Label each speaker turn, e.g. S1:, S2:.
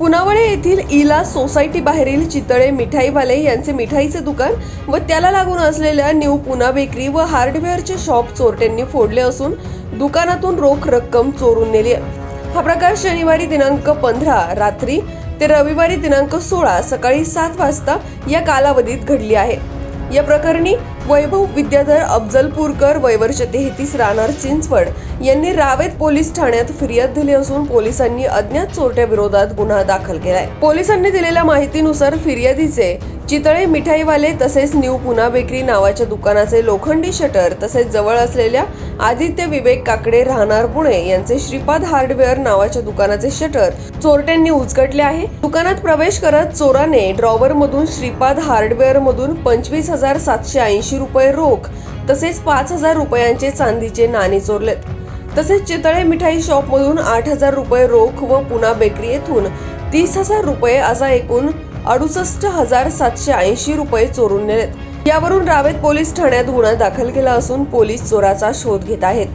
S1: पुनावळे येथील इला सोसायटी बाहेरील चितळे मिठाईवाले यांचे मिठाईचे दुकान व त्याला लागून असलेल्या न्यू पुना बेकरी व हार्डवेअरचे शॉप चोरट्यांनी फोडले असून दुकानातून रोख रक्कम चोरून नेली हा प्रकार शनिवारी दिनांक पंधरा रात्री ते रविवारी दिनांक सोळा सकाळी सात वाजता या कालावधीत घडली आहे. या प्रकरणी वैभव विद्याधर अफजलपूरकर वयवर्ष तेहतीस राहणार चिंचवड यांनी रावेत पोलीस ठाण्यात फिर्याद दिली असून पोलिसांनी अज्ञात चोरट्या विरोधात गुन्हा दाखल केलाय. पोलिसांनी दिलेल्या माहितीनुसार फिर्यादीचे चितळे मिठाईवाले तसेच न्यू पुना बेकरी नावाच्या दुकानाचे लोखंडी शटर तसेच जवळ असलेल्या आदित्य विवेक काकडे राहणार पुणे यांचे श्रीपाद हार्डवेअर नावाच्या दुकानाचे शटर चोरट्यांनी उचकटले आहे. दुकानात प्रवेश करत चोराने ड्रॉवर मधून श्रीपाद हार्डवेअर मधून पंचवीस हजार सातशे ऐंशी रुपये रोख तसेच पाच हजार रुपयांचे चांदीचे नाणे चोरलेत तसेच चितळे मिठाई शॉपमधून आठ हजार रुपये रोख व पुना बेकरी येथून तीस हजार रुपये असा एकूण अडुसष्ट हजार सातशे ऐंशी रुपये चोरून नेलेत. यावरून रावेत पोलीस ठाण्यात गुन्हा दाखल केला असून पोलीस चोराचा शोध घेत आहेत.